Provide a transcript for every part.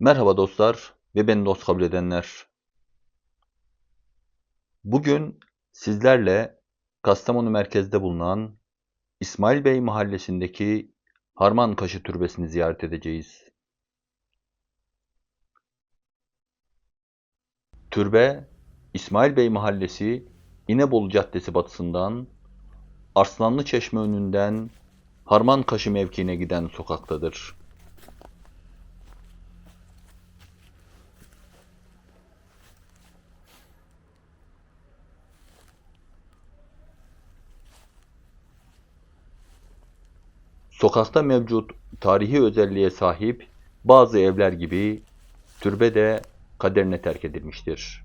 Merhaba dostlar ve beni dost kabul edenler. Bugün sizlerle Kastamonu merkezde bulunan İsmail Bey mahallesindeki Harmankaşı Türbesi'ni ziyaret edeceğiz. Türbe, İsmail Bey mahallesi İnebolu Caddesi batısından Arslanlı Çeşme önünden Harmankaşı mevkiine giden sokaktadır. Sokakta mevcut tarihi özelliğe sahip bazı evler gibi türbe de kaderine terk edilmiştir.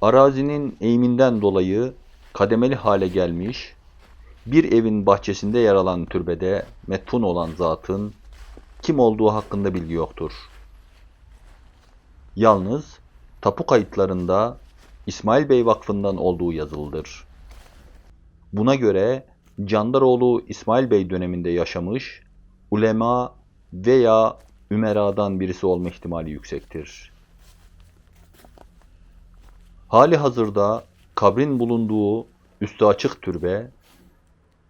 Arazinin eğiminden dolayı kademeli hale gelmiş, bir evin bahçesinde yer alan türbede metfun olan zatın kim olduğu hakkında bilgi yoktur. Yalnız tapu kayıtlarında İsmail Bey Vakfı'ndan olduğu yazılıdır. Buna göre Candaroğlu İsmail Bey döneminde yaşamış, ulema veya ümeradan birisi olma ihtimali yüksektir. Hali hazırda kabrin bulunduğu üstü açık türbe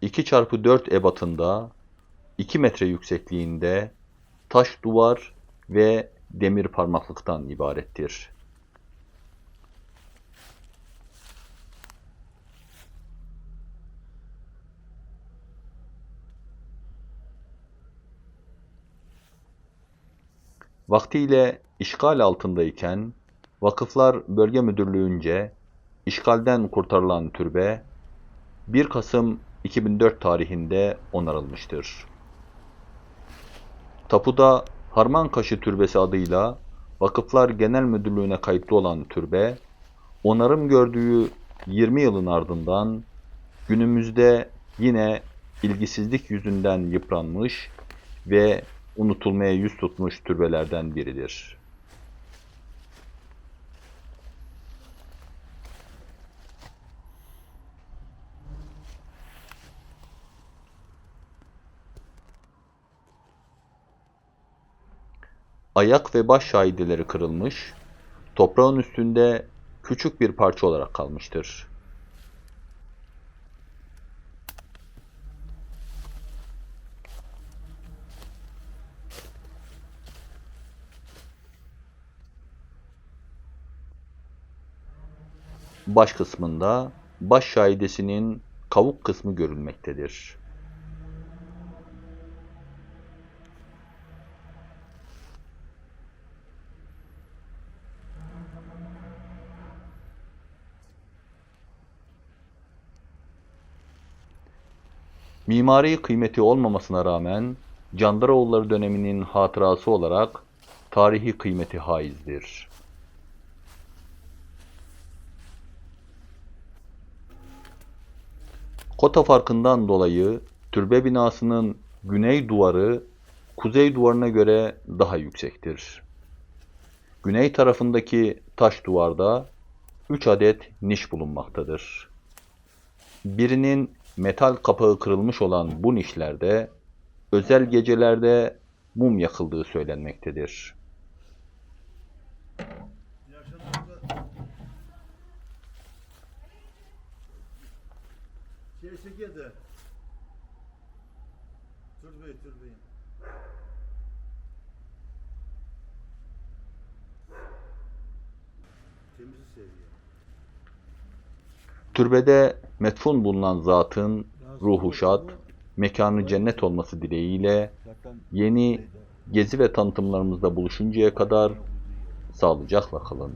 2 çarpı 4 ebatında 2 metre yüksekliğinde taş duvar ve demir parmaklıktan ibarettir. Vaktiyle işgal altındayken Vakıflar Bölge Müdürlüğü'nce işgalden kurtarılan türbe 1 Kasım 2004 tarihinde onarılmıştır. Tapuda Harmankaşı Türbesi adıyla Vakıflar Genel Müdürlüğü'ne kayıtlı olan türbe, onarım gördüğü 20 yılın ardından günümüzde yine ilgisizlik yüzünden yıpranmış ve unutulmaya yüz tutmuş türbelerden biridir. Ayak ve baş şahideleri kırılmış, toprağın üstünde küçük bir parça olarak kalmıştır. Baş kısmında baş şahidesinin kavuk kısmı görülmektedir. Mimari kıymeti olmamasına rağmen Candaroğulları döneminin hatırası olarak tarihi kıymeti haizdir. Kota farkından dolayı türbe binasının güney duvarı kuzey duvarına göre daha yüksektir. Güney tarafındaki taş duvarda 3 adet niş bulunmaktadır. Birinin metal kapağı kırılmış olan bu nişlerde özel gecelerde mum yakıldığı söylenmektedir. Şey çekiyor da. Türbeyi türbeyi. Türbede metfun bulunan zatın ruhu şad, mekanı cennet olması dileğiyle yeni gezi ve tanıtımlarımızda buluşuncaya kadar sağlıcakla kalın.